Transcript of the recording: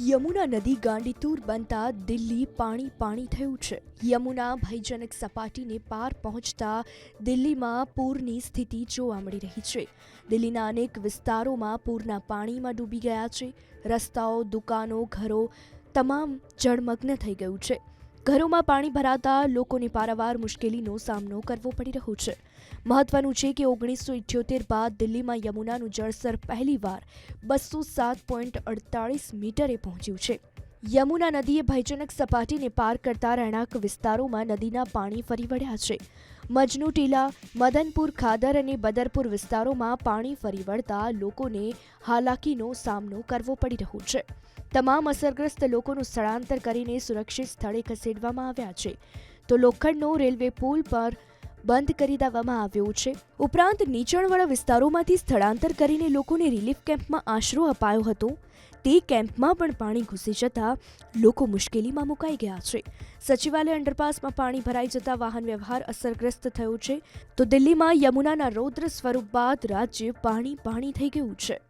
યમુના નદી ગાંડીતુર બનતા દિલ્હી પાણી પાણી થયું છે. યમુના ભયજનક સપાટીને પાર પહોંચતા દિલ્હીમાં પૂરની સ્થિતિ જોવા મળી રહી છે. દિલ્હીના અનેક વિસ્તારોમાં પૂરના પાણીમાં ડૂબી ગયા છે. રસ્તાઓ, દુકાનો, ઘરો તમામ જળમગ્ન થઈ ગયું છે. ઘરોમાં પાણી ભરાતા લોકોને પારાવાર મુશ્કેલીનો સામનો કરવો પડી રહ્યો છે. મહત્વનું છે કે ઓગણીસો ઇઠ્યોતેર બાદ દિલ્હીમાં યમુનાનું જળસ્તર પહેલીવાર બસો સાત પોઈન્ટ અડતાળીસ મીટરે પહોંચ્યું છે. યમુના નદીએ ભયજનક સપાટીને પાર કરતા રહેણાંક વિસ્તારોમાં નદીના પાણી ફરી વળ્યા છે. મજનુ ટીલા, મદનપુર, ખાદર અને બદરપુર વિસ્તારોમાં પાણી ફરી વળતા લોકોને હાલાકીનો સામનો કરવો પડી રહ્યો છે. તમામ અસરગ્રસ્ત લોકોનું સ્થળાંતર કરીને સુરક્ષિત સ્થળે ખસેડવામાં આવ્યા છે. તો લોખંડનો રેલવે પુલ પર બંધ કરી દેવામાં આવ્યો છે. ઉપરાંત નીચાણવાળા વિસ્તારોમાંથી સ્થળાંતર કરીને લોકોને રિલીફ કેમ્પમાં આશરો અપાયો હતો. તે કેમ્પમાં પણ પાણી ઘૂસી જતા લોકો મુશ્કેલીમાં મુકાઈ ગયા છે. સચિવાલય અંડરપાસમાં પાણી ભરાઈ જતા વાહન વ્યવહાર અસરગ્રસ્ત થયો છે. તો દિલ્હીમાં યમુનાના રૌદ્ર સ્વરૂપ બાદ રાજ્ય પાણી પાણી થઈ ગયું છે.